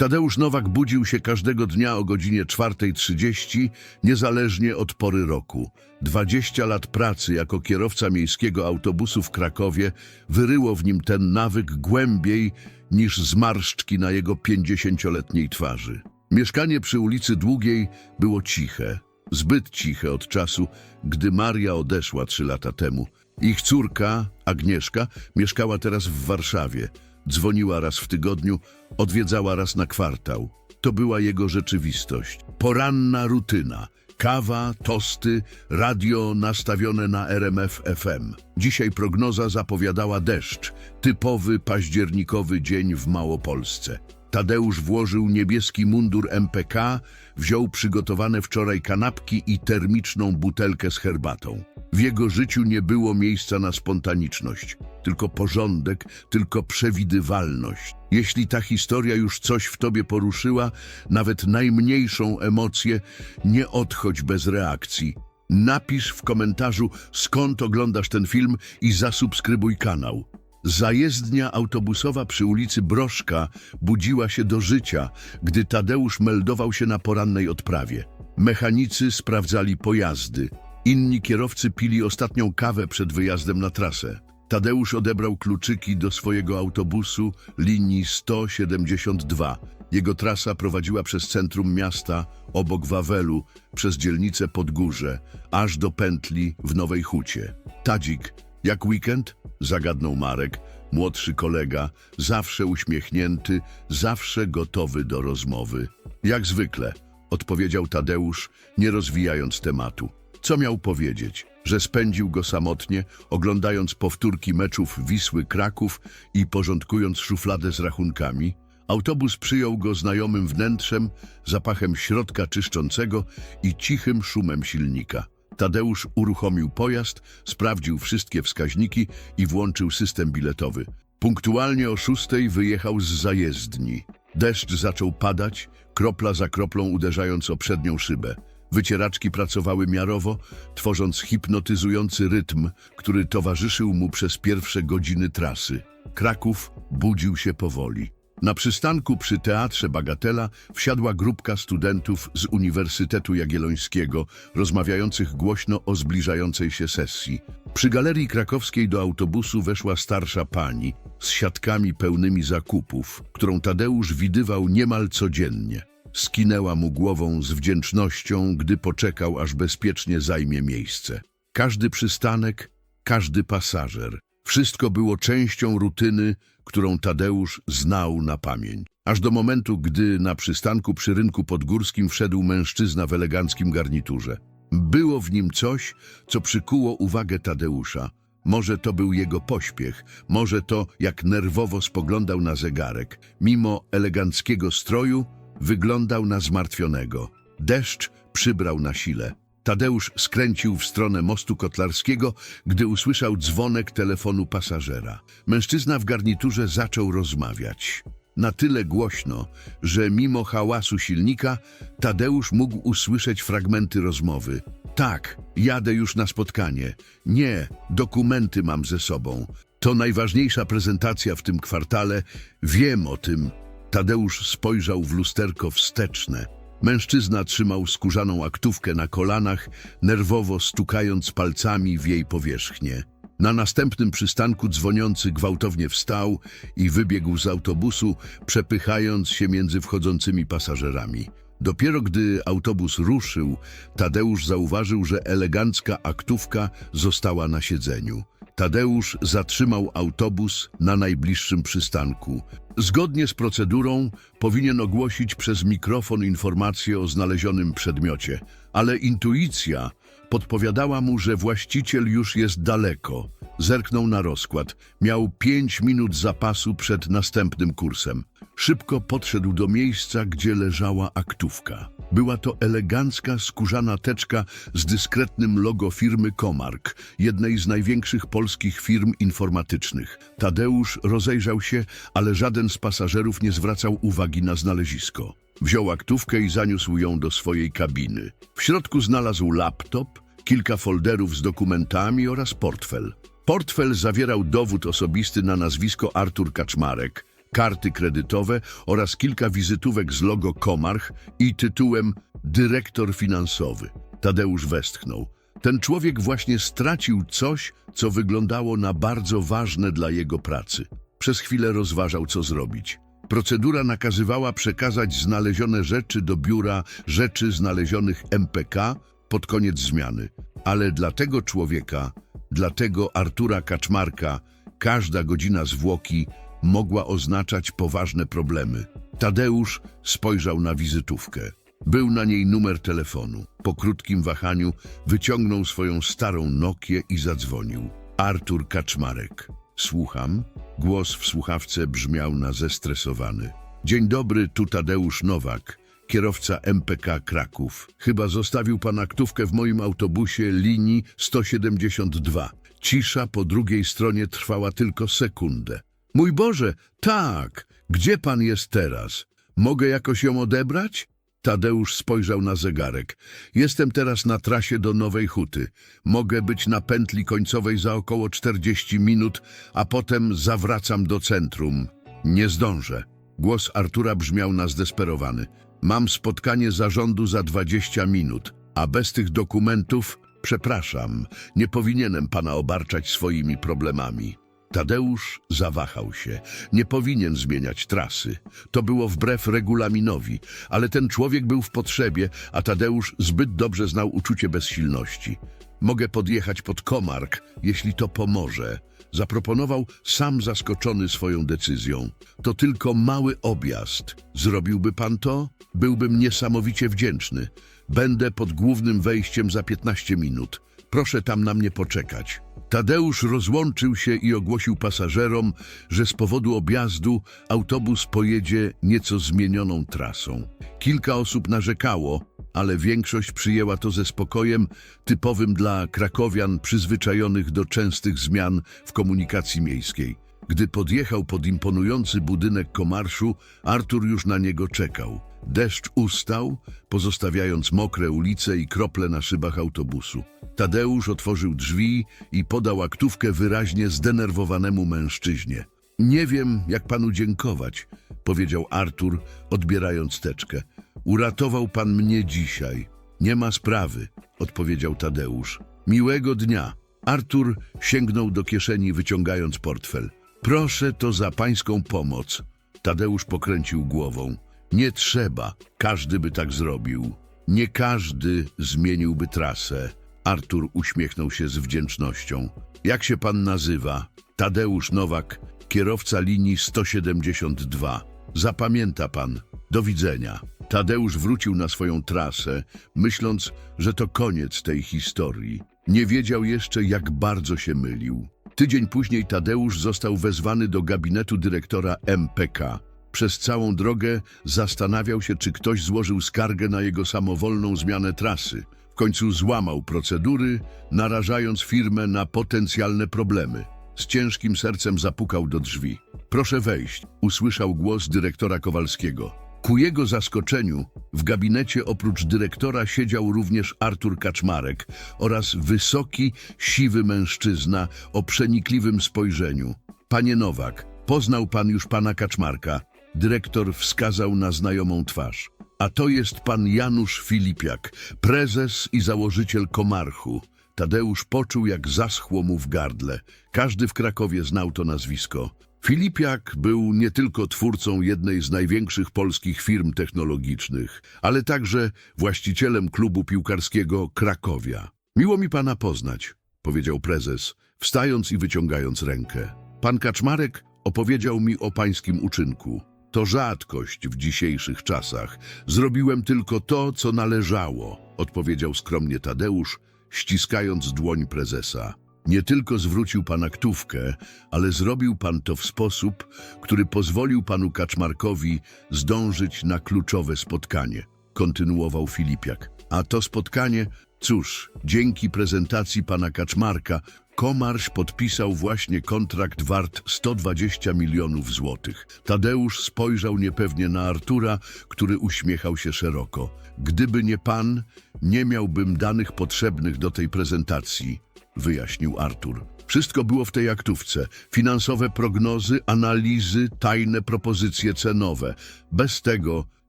Tadeusz Nowak budził się każdego dnia o godzinie 4.30, niezależnie od pory roku. 20 lat pracy jako kierowca miejskiego autobusu w Krakowie wyryło w nim ten nawyk głębiej niż zmarszczki na jego 50-letniej twarzy. Mieszkanie przy ulicy Długiej było ciche, zbyt ciche od czasu, gdy Maria odeszła trzy lata temu. Ich córka, Agnieszka, mieszkała teraz w Warszawie. Dzwoniła raz w tygodniu, odwiedzała raz na kwartał. To była jego rzeczywistość. Poranna rutyna. Kawa, tosty, radio nastawione na RMF FM. Dzisiaj prognoza zapowiadała deszcz. Typowy październikowy dzień w Małopolsce. Tadeusz włożył niebieski mundur MPK, wziął przygotowane wczoraj kanapki i termiczną butelkę z herbatą. W jego życiu nie było miejsca na spontaniczność, tylko porządek, tylko przewidywalność. Jeśli ta historia już coś w tobie poruszyła, nawet najmniejszą emocję, nie odchodź bez reakcji. Napisz w komentarzu, skąd oglądasz ten film i zasubskrybuj kanał. Zajezdnia autobusowa przy ulicy Broszka budziła się do życia, gdy Tadeusz meldował się na porannej odprawie. Mechanicy sprawdzali pojazdy. Inni kierowcy pili ostatnią kawę przed wyjazdem na trasę. Tadeusz odebrał kluczyki do swojego autobusu linii 172. Jego trasa prowadziła przez centrum miasta, obok Wawelu, przez dzielnicę Podgórze, aż do pętli w Nowej Hucie. Tadzik, jak weekend? Zagadnął Marek, młodszy kolega, zawsze uśmiechnięty, zawsze gotowy do rozmowy. Jak zwykle, odpowiedział Tadeusz, nie rozwijając tematu. Co miał powiedzieć? Że spędził go samotnie, oglądając powtórki meczów Wisły Kraków i porządkując szufladę z rachunkami? Autobus przyjął go znajomym wnętrzem, zapachem środka czyszczącego i cichym szumem silnika. Tadeusz uruchomił pojazd, sprawdził wszystkie wskaźniki i włączył system biletowy. Punktualnie o szóstej wyjechał z zajezdni. Deszcz zaczął padać, kropla za kroplą uderzając o przednią szybę. Wycieraczki pracowały miarowo, tworząc hipnotyzujący rytm, który towarzyszył mu przez pierwsze godziny trasy. Kraków budził się powoli. Na przystanku przy Teatrze Bagatela wsiadła grupka studentów z Uniwersytetu Jagiellońskiego, rozmawiających głośno o zbliżającej się sesji. Przy galerii krakowskiej do autobusu weszła starsza pani z siatkami pełnymi zakupów, którą Tadeusz widywał niemal codziennie. Skinęła mu głową z wdzięcznością, gdy poczekał, aż bezpiecznie zajmie miejsce. Każdy przystanek, każdy pasażer, wszystko było częścią rutyny, którą Tadeusz znał na pamięć. Aż do momentu, gdy na przystanku przy rynku podgórskim wszedł mężczyzna w eleganckim garniturze. Było w nim coś, co przykuło uwagę Tadeusza. Może to był jego pośpiech, może to, jak nerwowo spoglądał na zegarek. Mimo eleganckiego stroju, wyglądał na zmartwionego. Deszcz przybrał na sile. Tadeusz skręcił w stronę mostu kotlarskiego, gdy usłyszał dzwonek telefonu pasażera. Mężczyzna w garniturze zaczął rozmawiać. Na tyle głośno, że mimo hałasu silnika Tadeusz mógł usłyszeć fragmenty rozmowy. Tak, jadę już na spotkanie. Nie, dokumenty mam ze sobą. To najważniejsza prezentacja w tym kwartale. Wiem o tym. Tadeusz spojrzał w lusterko wsteczne. Mężczyzna trzymał skórzaną aktówkę na kolanach, nerwowo stukając palcami w jej powierzchnię. Na następnym przystanku dzwoniący gwałtownie wstał i wybiegł z autobusu, przepychając się między wchodzącymi pasażerami. Dopiero gdy autobus ruszył, Tadeusz zauważył, że elegancka aktówka została na siedzeniu. Tadeusz zatrzymał autobus na najbliższym przystanku. Zgodnie z procedurą powinien ogłosić przez mikrofon informację o znalezionym przedmiocie, ale intuicja podpowiadała mu, że właściciel już jest daleko. Zerknął na rozkład. Miał pięć minut zapasu przed następnym kursem. Szybko podszedł do miejsca, gdzie leżała aktówka. Była to elegancka, skórzana teczka z dyskretnym logo firmy Komark, jednej z największych polskich firm informatycznych. Tadeusz rozejrzał się, ale żaden z pasażerów nie zwracał uwagi na znalezisko. Wziął aktówkę i zaniósł ją do swojej kabiny. W środku znalazł laptop, kilka folderów z dokumentami oraz portfel. Portfel zawierał dowód osobisty na nazwisko Artur Kaczmarek, karty kredytowe oraz kilka wizytówek z logo Komarch i tytułem Dyrektor finansowy. Tadeusz westchnął. Ten człowiek właśnie stracił coś, co wyglądało na bardzo ważne dla jego pracy. Przez chwilę rozważał, co zrobić. Procedura nakazywała przekazać znalezione rzeczy do biura rzeczy znalezionych MPK pod koniec zmiany. Ale dla tego człowieka, dla tego Artura Kaczmarka, każda godzina zwłoki mogła oznaczać poważne problemy. Tadeusz spojrzał na wizytówkę. Był na niej numer telefonu. Po krótkim wahaniu wyciągnął swoją starą Nokię i zadzwonił. Artur Kaczmarek. Słucham. Głos w słuchawce brzmiał na zestresowany. Dzień dobry, tu Tadeusz Nowak, kierowca MPK Kraków. Chyba zostawił pan aktówkę w moim autobusie linii 172. Cisza po drugiej stronie trwała tylko sekundę. Mój Boże, tak! Gdzie pan jest teraz? Mogę jakoś ją odebrać? Tadeusz spojrzał na zegarek. Jestem teraz na trasie do Nowej Huty. Mogę być na pętli końcowej za około 40 minut, a potem zawracam do centrum. Nie zdążę. Głos Artura brzmiał na zdesperowany. Mam spotkanie zarządu za 20 minut, a bez tych dokumentów, przepraszam, nie powinienem pana obarczać swoimi problemami. Tadeusz zawahał się. Nie powinien zmieniać trasy. To było wbrew regulaminowi, ale ten człowiek był w potrzebie, a Tadeusz zbyt dobrze znał uczucie bezsilności. Mogę podjechać pod Komark, jeśli to pomoże. Zaproponował, sam zaskoczony swoją decyzją. To tylko mały objazd. Zrobiłby pan to? Byłbym niesamowicie wdzięczny. Będę pod głównym wejściem za 15 minut. Proszę tam na mnie poczekać. Tadeusz rozłączył się i ogłosił pasażerom, że z powodu objazdu autobus pojedzie nieco zmienioną trasą. Kilka osób narzekało, ale większość przyjęła to ze spokojem typowym dla krakowian przyzwyczajonych do częstych zmian w komunikacji miejskiej. Gdy podjechał pod imponujący budynek Komarszu, Artur już na niego czekał. Deszcz ustał, pozostawiając mokre ulice i krople na szybach autobusu. Tadeusz otworzył drzwi i podał aktówkę wyraźnie zdenerwowanemu mężczyźnie. Nie wiem, jak panu dziękować, powiedział Artur, odbierając teczkę. Uratował pan mnie dzisiaj. Nie ma sprawy, odpowiedział Tadeusz. Miłego dnia. Artur sięgnął do kieszeni, wyciągając portfel. Proszę to za pańską pomoc. Tadeusz pokręcił głową. Nie trzeba, każdy by tak zrobił. Nie każdy zmieniłby trasę. Artur uśmiechnął się z wdzięcznością. Jak się pan nazywa? Tadeusz Nowak, kierowca linii 172. Zapamięta pan. Do widzenia. Tadeusz wrócił na swoją trasę, myśląc, że to koniec tej historii. Nie wiedział jeszcze, jak bardzo się mylił. Tydzień później Tadeusz został wezwany do gabinetu dyrektora MPK. Przez całą drogę zastanawiał się, czy ktoś złożył skargę na jego samowolną zmianę trasy. W końcu złamał procedury, narażając firmę na potencjalne problemy. Z ciężkim sercem zapukał do drzwi. Proszę wejść, usłyszał głos dyrektora Kowalskiego. Ku jego zaskoczeniu w gabinecie oprócz dyrektora siedział również Artur Kaczmarek oraz wysoki, siwy mężczyzna o przenikliwym spojrzeniu. Panie Nowak, poznał pan już pana Kaczmarka. Dyrektor wskazał na znajomą twarz. A to jest pan Janusz Filipiak, prezes i założyciel Komarchu. Tadeusz poczuł, jak zaschło mu w gardle. Każdy w Krakowie znał to nazwisko. Filipiak był nie tylko twórcą jednej z największych polskich firm technologicznych, ale także właścicielem klubu piłkarskiego Krakowia. Miło mi pana poznać, powiedział prezes, wstając i wyciągając rękę. Pan Kaczmarek opowiedział mi o pańskim uczynku. To rzadkość w dzisiejszych czasach. Zrobiłem tylko to, co należało, odpowiedział skromnie Tadeusz, ściskając dłoń prezesa. Nie tylko zwrócił pan aktówkę, ale zrobił pan to w sposób, który pozwolił panu Kaczmarkowi zdążyć na kluczowe spotkanie, kontynuował Filipiak. A to spotkanie, cóż, dzięki prezentacji pana Kaczmarka, Komarś podpisał właśnie kontrakt wart 120 milionów złotych. Tadeusz spojrzał niepewnie na Artura, który uśmiechał się szeroko. Gdyby nie pan, nie miałbym danych potrzebnych do tej prezentacji, wyjaśnił Artur. Wszystko było w tej aktówce. Finansowe prognozy, analizy, tajne propozycje cenowe. Bez tego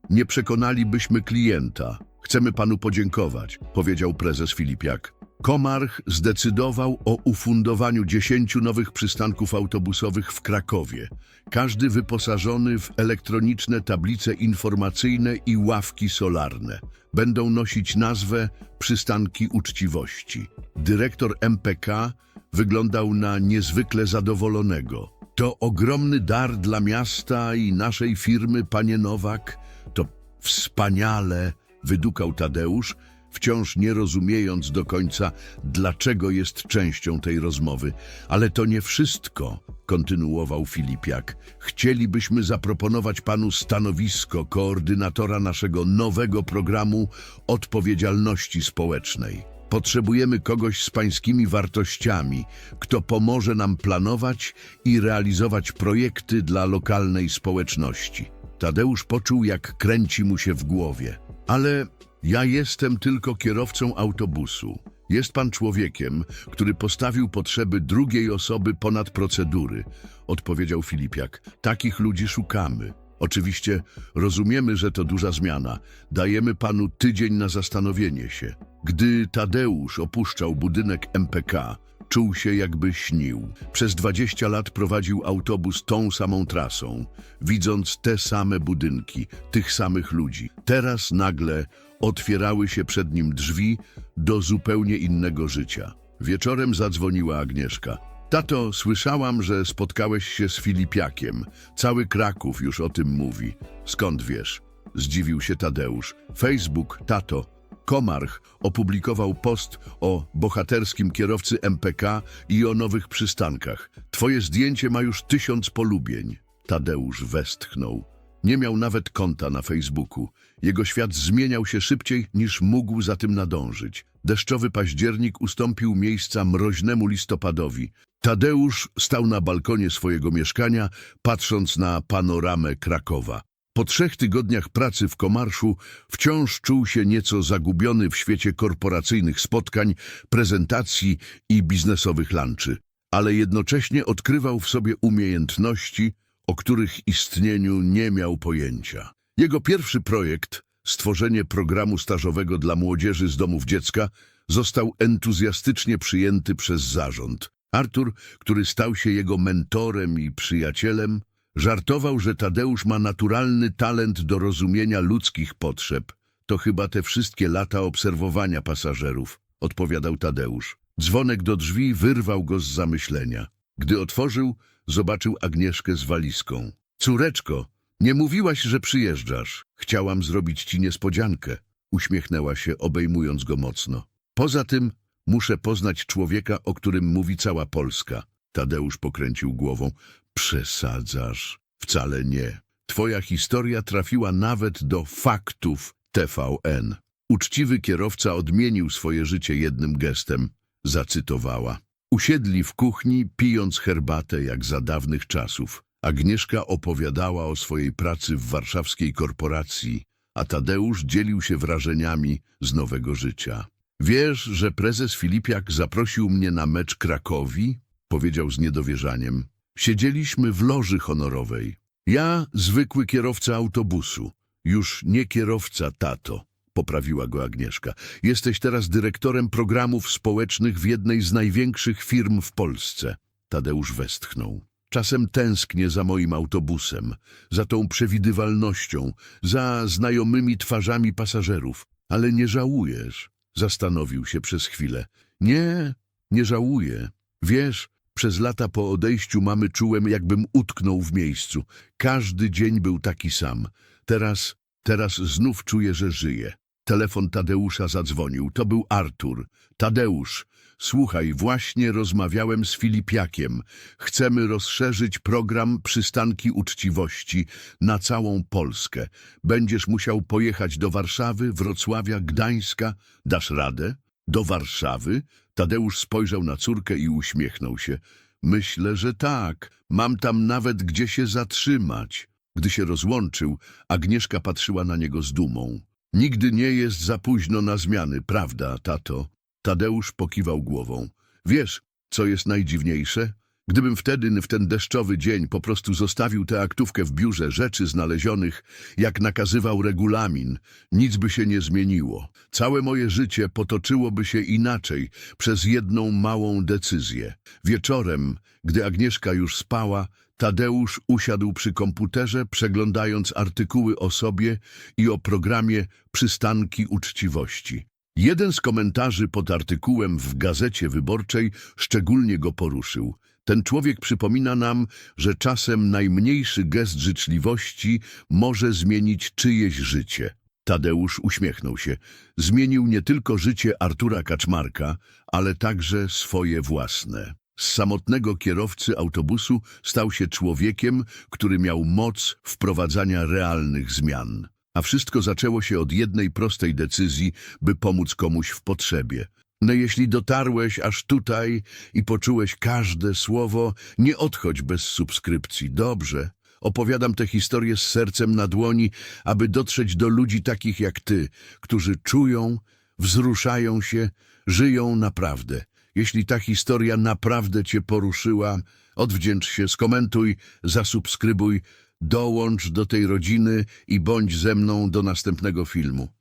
nie przekonalibyśmy klienta. Chcemy panu podziękować, powiedział prezes Filipiak. Komarch zdecydował o ufundowaniu 10 nowych przystanków autobusowych w Krakowie. Każdy wyposażony w elektroniczne tablice informacyjne i ławki solarne. Będą nosić nazwę Przystanki Uczciwości. Dyrektor MPK wyglądał na niezwykle zadowolonego. To ogromny dar dla miasta i naszej firmy, panie Nowak. To wspaniale, wydukał Tadeusz, wciąż nie rozumiejąc do końca, dlaczego jest częścią tej rozmowy. Ale to nie wszystko, kontynuował Filipiak. Chcielibyśmy zaproponować panu stanowisko koordynatora naszego nowego programu odpowiedzialności społecznej. Potrzebujemy kogoś z pańskimi wartościami, kto pomoże nam planować i realizować projekty dla lokalnej społeczności. Tadeusz poczuł, jak kręci mu się w głowie. Ale ja jestem tylko kierowcą autobusu. Jest pan człowiekiem, który postawił potrzeby drugiej osoby ponad procedury, odpowiedział Filipiak. Takich ludzi szukamy. Oczywiście rozumiemy, że to duża zmiana. Dajemy panu tydzień na zastanowienie się. Gdy Tadeusz opuszczał budynek MPK, czuł się jakby śnił. Przez 20 lat prowadził autobus tą samą trasą, widząc te same budynki, tych samych ludzi. Teraz nagle otwierały się przed nim drzwi do zupełnie innego życia. Wieczorem zadzwoniła Agnieszka. Tato, słyszałam, że spotkałeś się z Filipiakiem. Cały Kraków już o tym mówi. Skąd wiesz? Zdziwił się Tadeusz. Facebook, tato. Komarch opublikował post o bohaterskim kierowcy MPK i o nowych przystankach. Twoje zdjęcie ma już tysiąc polubień. Tadeusz westchnął. Nie miał nawet konta na Facebooku. Jego świat zmieniał się szybciej niż mógł za tym nadążyć. Deszczowy październik ustąpił miejsca mroźnemu listopadowi. Tadeusz stał na balkonie swojego mieszkania, patrząc na panoramę Krakowa. Po trzech tygodniach pracy w Komarszu wciąż czuł się nieco zagubiony w świecie korporacyjnych spotkań, prezentacji i biznesowych lunchy, ale jednocześnie odkrywał w sobie umiejętności, o których istnieniu nie miał pojęcia. Jego pierwszy projekt, stworzenie programu stażowego dla młodzieży z domów dziecka, został entuzjastycznie przyjęty przez zarząd. Artur, który stał się jego mentorem i przyjacielem, żartował, że Tadeusz ma naturalny talent do rozumienia ludzkich potrzeb. To chyba te wszystkie lata obserwowania pasażerów, odpowiadał Tadeusz. Dzwonek do drzwi wyrwał go z zamyślenia. Gdy otworzył, zobaczył Agnieszkę z walizką. Córeczko, nie mówiłaś, że przyjeżdżasz. Chciałam zrobić ci niespodziankę. Uśmiechnęła się, obejmując go mocno. Poza tym muszę poznać człowieka, o którym mówi cała Polska. Tadeusz pokręcił głową. Przesadzasz. Wcale nie. Twoja historia trafiła nawet do faktów TVN. Uczciwy kierowca odmienił swoje życie jednym gestem. Zacytowała. Usiedli w kuchni, pijąc herbatę jak za dawnych czasów. Agnieszka opowiadała o swojej pracy w warszawskiej korporacji, a Tadeusz dzielił się wrażeniami z nowego życia. Wiesz, że prezes Filipiak zaprosił mnie na mecz Krakowi? Powiedział z niedowierzaniem. Siedzieliśmy w loży honorowej. Ja, zwykły kierowca autobusu. Już nie kierowca, tato. Poprawiła go Agnieszka. Jesteś teraz dyrektorem programów społecznych w jednej z największych firm w Polsce. Tadeusz westchnął. Czasem tęsknię za moim autobusem, za tą przewidywalnością, za znajomymi twarzami pasażerów. Ale nie żałujesz? Zastanowił się przez chwilę. Nie, nie żałuję. Wiesz, przez lata po odejściu mamy czułem, jakbym utknął w miejscu. Każdy dzień był taki sam. Teraz, teraz znów czuję, że żyję. Telefon Tadeusza zadzwonił. To był Artur. Tadeusz, słuchaj, właśnie rozmawiałem z Filipiakiem. Chcemy rozszerzyć program Przystanki Uczciwości na całą Polskę. Będziesz musiał pojechać do Warszawy, Wrocławia, Gdańska. Dasz radę? Do Warszawy? Tadeusz spojrzał na córkę i uśmiechnął się. Myślę, że tak. Mam tam nawet gdzie się zatrzymać. Gdy się rozłączył, Agnieszka patrzyła na niego z dumą. Nigdy nie jest za późno na zmiany, prawda, tato? Tadeusz pokiwał głową. Wiesz, Co jest najdziwniejsze? Gdybym wtedy, w ten deszczowy dzień, po prostu zostawił tę aktówkę w biurze rzeczy znalezionych, jak nakazywał regulamin, nic by się nie zmieniło. Całe moje życie potoczyłoby się inaczej przez jedną małą decyzję. Wieczorem, gdy Agnieszka już spała, Tadeusz usiadł przy komputerze, przeglądając artykuły o sobie i o programie Przystanki Uczciwości. Jeden z komentarzy pod artykułem w Gazecie Wyborczej szczególnie go poruszył. Ten człowiek przypomina nam, że czasem najmniejszy gest życzliwości może zmienić czyjeś życie. Tadeusz uśmiechnął się. Zmienił nie tylko życie Artura Kaczmarka, ale także swoje własne. Z samotnego kierowcy autobusu stał się człowiekiem, który miał moc wprowadzania realnych zmian. A wszystko zaczęło się od jednej prostej decyzji, by pomóc komuś w potrzebie. No jeśli dotarłeś aż tutaj i poczułeś każde słowo, nie odchodź bez subskrypcji, dobrze? Opowiadam tę historię z sercem na dłoni, aby dotrzeć do ludzi takich jak ty, którzy czują, wzruszają się, żyją naprawdę. Jeśli ta historia naprawdę cię poruszyła, odwdzięcz się, skomentuj, zasubskrybuj, dołącz do tej rodziny i bądź ze mną do następnego filmu.